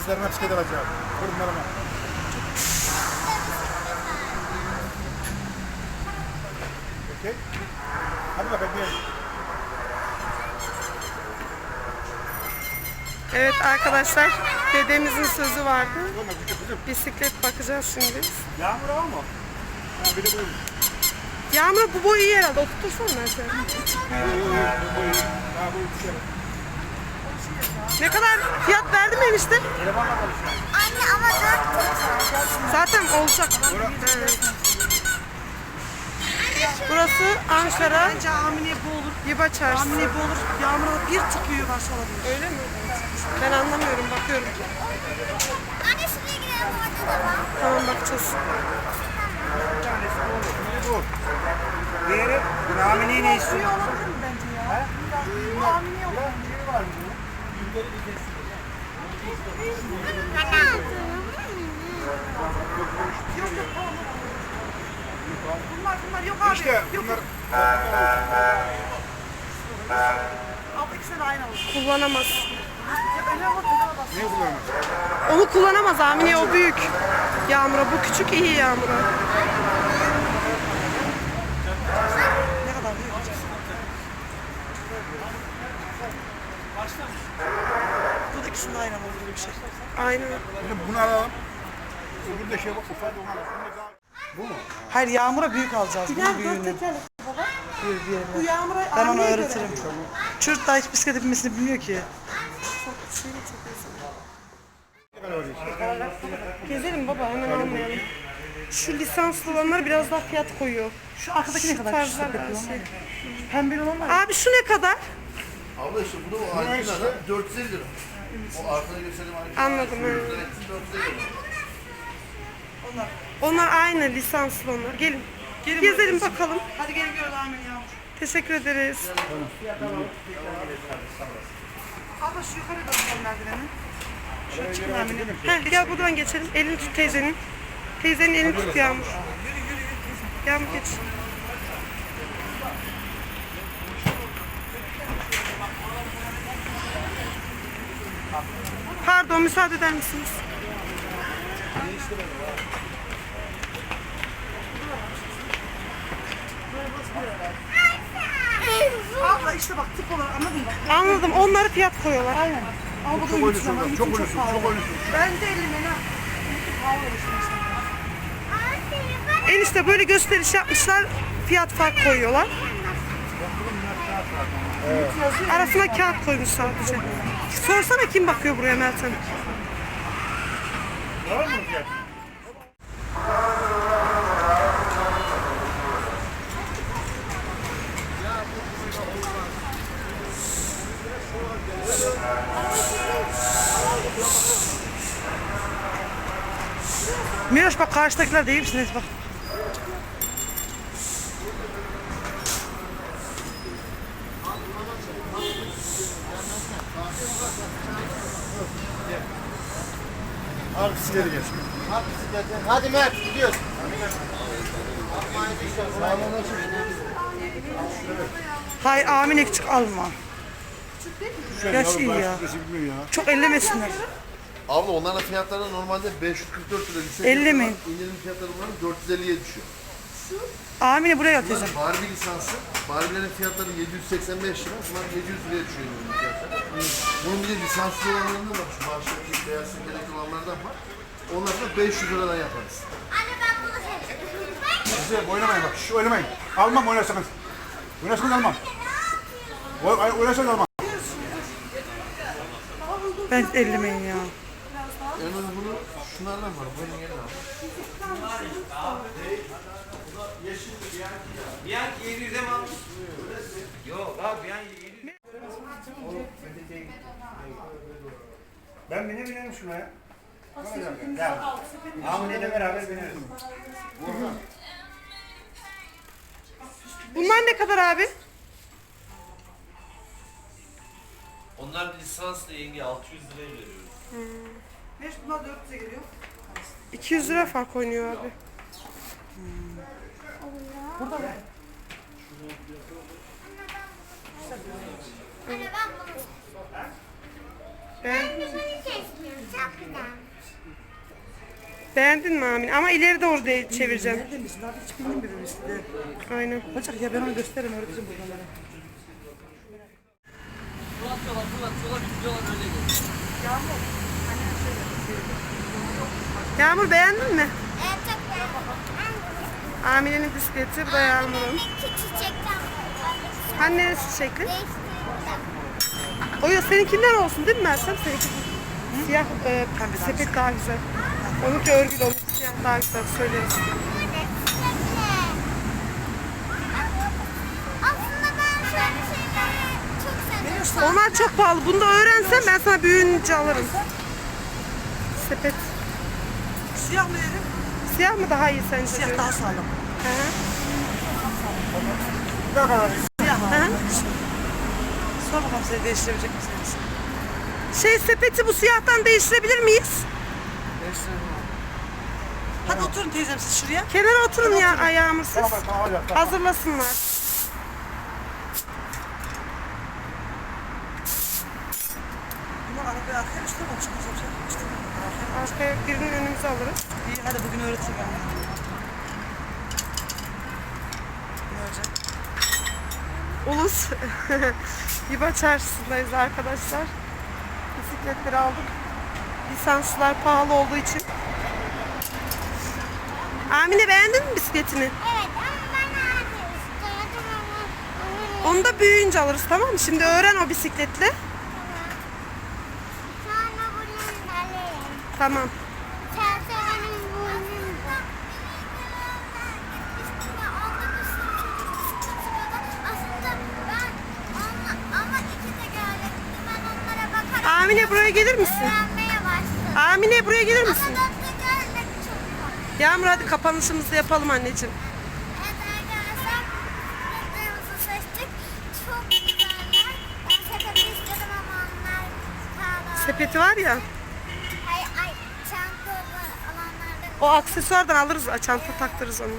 Kızlarına bisiklet alacağım. Torunlarıma. Okey. Hadi bakalım. Evet arkadaşlar dedemizin sözü vardı. Bisiklet bakacağız şimdi. Yağmur var mı? Ha, bir de bu. Yağmur bu boyu iyi herhalde. Oturtursana sen. Ha, bu, bu. Ha, bu düşer. Ne kadar fiyat verdi mi enişte? Anne ama dört kutu. Zaten olacak. Evet. Burası Ankara Bence hamile bu olur. Yiba Çarşısı. Hamile bu olur. Yağmurda bir çıkıyor baş olabilir. Öyle mi? Ben anlamıyorum bakıyorum. Anne şuraya gidelim orada da var. Tamam bakacağız. Bir tanesi bu olur. Bu. Diğeri Ramine'yi ne istiyor? Suyu olabilir mi bence ya? Bu hamile yok. Biri var mı? Bunlar bunlar yok abi. İşte bunlar Altı ikisi de aynı olur. Kullanamaz. Ne kullanmaz? Onu kullanamaz Amine o büyük. Yağmur'a bu küçük iyi Yağmur'a. Ne kadar büyük olacak. Bu da ikisinin de aynı olur gibi bir şey. Aynen. Bunu alalım. Öbürü de şey bak ufak alalım. Da- Bu mu? Hayır yağmura büyük alacağız. Bunun Bilal dört büyüğünü. tekerlek baba. Büyük bir Bu. Yağmur'a Ben ona Amine'ye göre. öğretirim. Çocuk daha hiç bisiklet binmesini bilmiyor ki. Var? Gezelim baba hemen almayalım. Şu lisanslı olanlar biraz daha fiyat koyuyor. Şu arkadaki ne Şu kadar? tarzlar Şu var, şey. Pembeli olan var. ya. Abi şu ne kadar? Abla işte bunu o Alpina'da 450 lira. O arkada göstereyim Alpina. Anladım, evet. 450 lira. Onlar. Onlar aynı lisanslı onlar. Gelin. Gezelim bakalım. Hadi gelin görelim hamile yağmur. Teşekkür ederiz. Abla şu yukarı göster merdiveni. Şöyle çıkın hamile. Heh, gel buradan geçelim. Elini tut teyzenin. Teyzenin elini tut Yağmur. Yağmur geç. Pardon müsaade eder misiniz? Abla işte bak tip olarak anladın mı? Anladım. Onları fiyat koyuyorlar. Aynen. Ama bu da oynuyorsun ama çok pahalı. çok oynuyorsun. Bence 50 lira. Enişte böyle gösteriş yapmışlar. Fiyat fark koyuyorlar. Arasına kağıt koymuş sadece. Sorsana kim bakıyor buraya Meltem? Var bak karşıdakiler değil misiniz? Bak. Al bisikleti geç. Hadi Mert gidiyoruz. Hayır Amine küçük alma. Yaş iyi ya. Çok ellemesinler. Abla onların fiyatları normalde 544 lira. Lise Ellemeyin. fiyatları, İndirim fiyatları bunların 450'ye düşüyor. Amine buraya yat Bunlar. Barbie lisansı. Barbie'lerin fiyatları 785 lira. Bunlar 700 liraya düşüyor indirim fiyatları. Bunun bir de lisanslı olanlarından var. Şu baştaki beyaz sekerek olanlardan var. Onları da 500 liradan yaparız. Anne ben bunu seçtim. Size oynamayın bak. Şu oynamayın. Almam oynarsanız. Oynarsanız almam. Oy- Oynarsanız almam. Ben ellemeyin ya. En az bunu şunlardan var. Bunun yerine al. Bianchi 700'e mi almış? Yok abi Bianchi Ben bine binerim şuna ya. Gel. Hamileyle beraber bineriz. Bunlar ne kadar abi? Onlar lisansla yenge 600 liraya veriyoruz. Miraç bunlar 400'e geliyor. 200 lira fark oynuyor abi. Anne ben bunu Ben. Çok beğendin mi Amine? Ama ileri doğru değil çevireceğim. Nereden misin abi? Hiç bilmiyorum bir bebesi. Aynen. Bacak ya ben onu gösteririm öğreteceğim buradan. Gidiyorlar öyle geliyor. Yağmur beğendin mi? Evet çok güzel. Amine'nin bisikleti, bu da Yağmur'un. Çiçekten Annesi çiçekli. değiştirdim. O ya seninkinden olsun değil mi Mersem? Siyah e, sepet daha güzel. Onunki örgülü olur. Siyah daha güzel söyleriz. Onlar çok pahalı. Bunu da öğrensen ben sana büyüyünce alırım. Sepet. Siyah mı dedim? Siyah mı daha iyi sence? Siyah daha sağlam. Hı hı. Siyah Hı hı. Sor bakalım seni değiştirebilecek misiniz? Şey sepeti bu siyahtan değiştirebilir miyiz? Hadi oturun teyzem siz şuraya. Kenara oturun ya ay Yağmur siz. Tamam tamam hadi. tamam. Hazırlasınlar. Bunlar arabaya arkaya üstüne mi çıkmış hocam? Üstüne mi? Arkaya. Arkaya birini önümüze alırız. İyi hadi bugün öğreteceğim ben. Ne hocam? Ulus Yiba çarşısındayız arkadaşlar. Bisikletleri aldık. Lisanslar pahalı olduğu için. Amine beğendin mi bisikletini? Evet ama ben abi istedim ama onu da büyüyünce alırız tamam mı? Şimdi öğren o bisikletle. alayım. Tamam. Amine buraya gelir misin? başladım. Amine buraya gelir misin? Yağmur hadi kapanışımızı yapalım anneciğim. Sepeti var ya. Ay ay alanlarda O aksesuardan alırız. Çanta taktırırız onu.